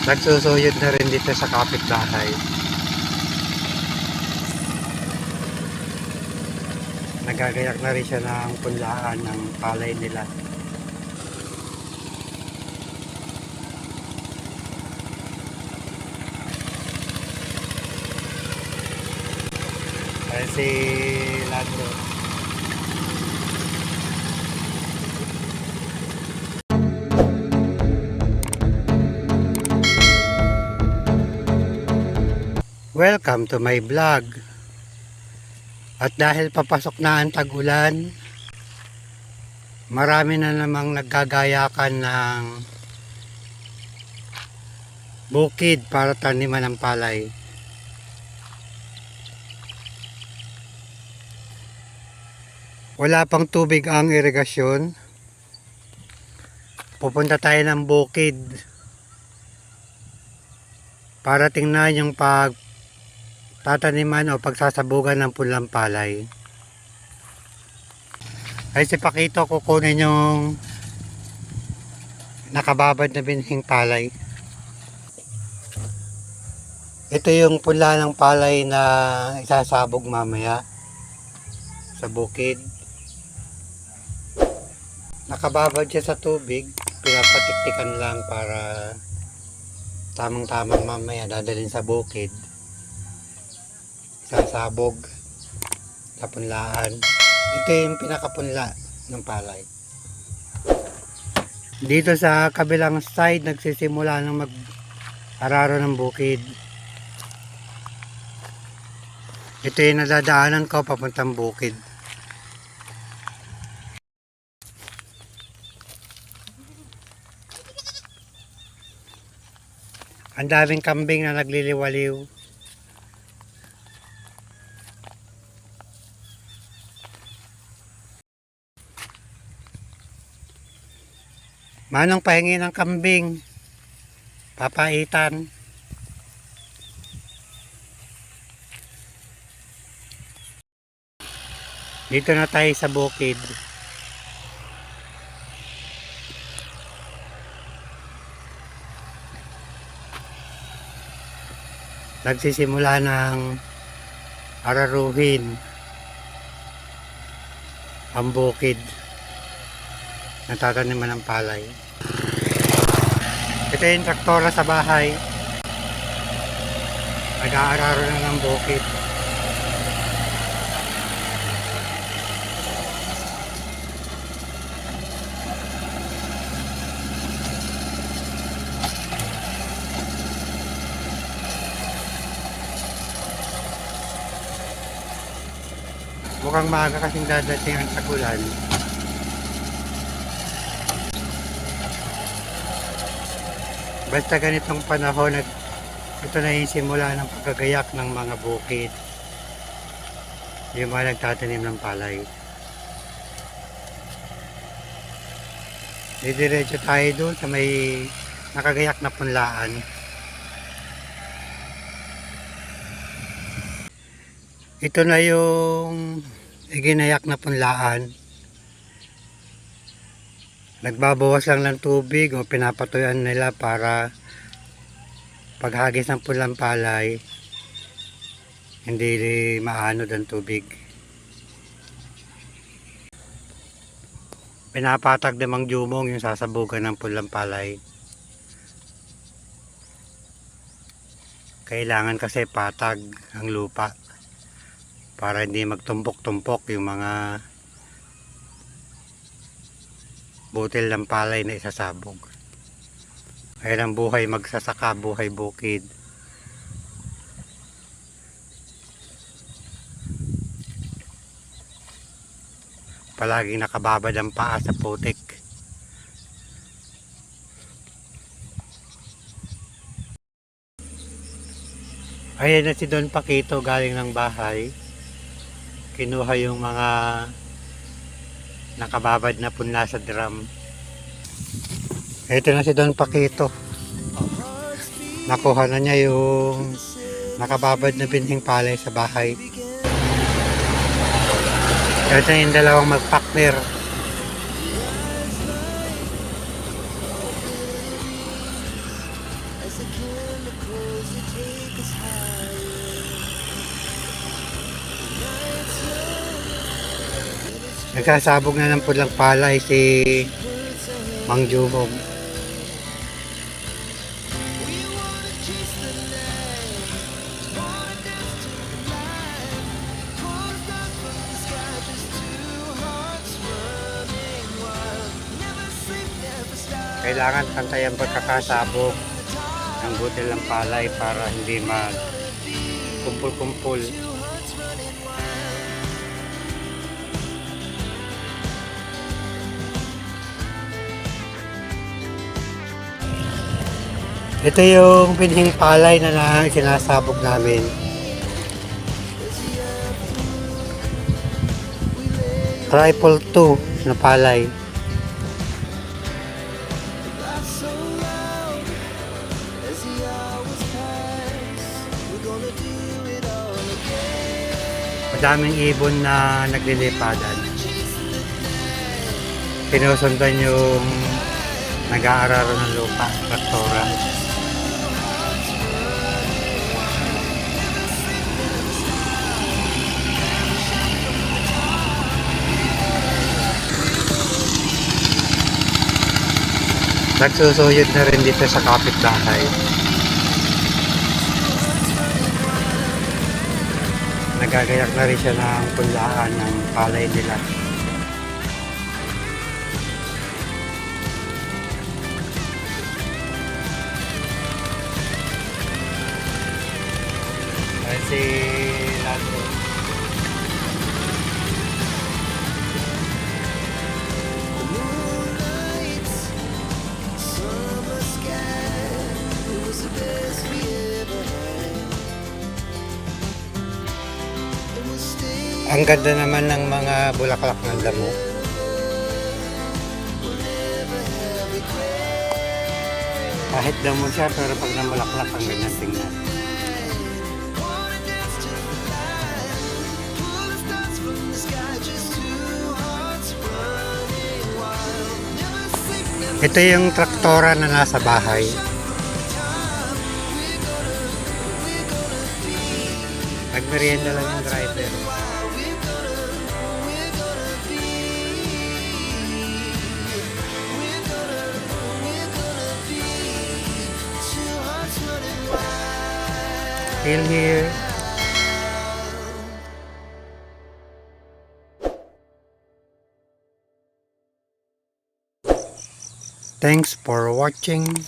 Nagsusuyod na rin dito sa kapitbahay. Nagagayak na rin siya ng punlaan ng palay nila. Ayan si Lando. Welcome to my vlog. At dahil papasok na ang tag-ulan, marami na namang naggagayakan ng bukid para taniman ng palay. Wala pang tubig ang irigasyon. Pupunta tayo ng bukid para tingnan yung pag tataniman o pagsasabugan ng pulang palay. Ay si Pakito kukunin yung nakababad na binhing palay. Ito yung pula ng palay na isasabog mamaya sa bukid. Nakababad siya sa tubig, pinapatiktikan lang para tamang-tamang mamaya dadalhin sa bukid sasabog sa punlaan. Ito yung pinakapunla ng palay. Dito sa kabilang side, nagsisimula ng mag-araro ng bukid. Ito yung nadadaanan ko papuntang bukid. Ang daming kambing na nagliliwaliw. Manong pahingi ng kambing. Papaitan. Dito na tayo sa bukid. Nagsisimula ng araruhin ang bukid natataniman ng palay. Ito yung traktora sa bahay. Nag-aararo na ng bukid. Mukhang maaga kasing dadating ang tagulan. Basta ganitong panahon at ito na yung simula ng pagkagayak ng mga bukid. Yung mga nagtatanim ng palay. Didiretso tayo doon sa may nakagayak na punlaan. Ito na yung iginayak na punlaan. Nagbabawas lang ng tubig o pinapatuyan nila para paghagis ng pulang palay hindi maanod ang tubig. Pinapatag namang jumong yung sasabugan ng pulang palay. Kailangan kasi patag ang lupa para hindi magtumpok-tumpok yung mga butil ng palay na isasabog. Ayan ang buhay magsasaka, buhay bukid. Palaging nakababad ang paa sa putik. Ayan na si Don Paquito galing ng bahay. Kinuha yung mga nakababad na punla sa drum. Ito na si Don Paquito. Nakuha na niya yung nakababad na binhing palay sa bahay. Ito na yung dalawang mag-partner. Nagkasabog na ng pulang palay si Mang Jumong. Kailangan pantay ang pagkakasabog ng butil ng palay para hindi mag kumpul-kumpul. Ito yung binhing palay na, na sinasabog namin. Triple 2 na palay. Madaming ibon na naglilipadan. Sinusundan yung nag-aararo ng lupa, traktora. Nagsusuyod na rin dito sa kapitbahay. Nagagayak na rin siya ng punlaan ng palay nila. Si Lando. Ang ganda naman ng mga bulaklak ng damo. Kahit damo siya, pero pag namulaklak, ang ganyan tingnan. Ito yung traktora na nasa bahay. Nagmerienda lang yung driver. Still here. Thanks for watching.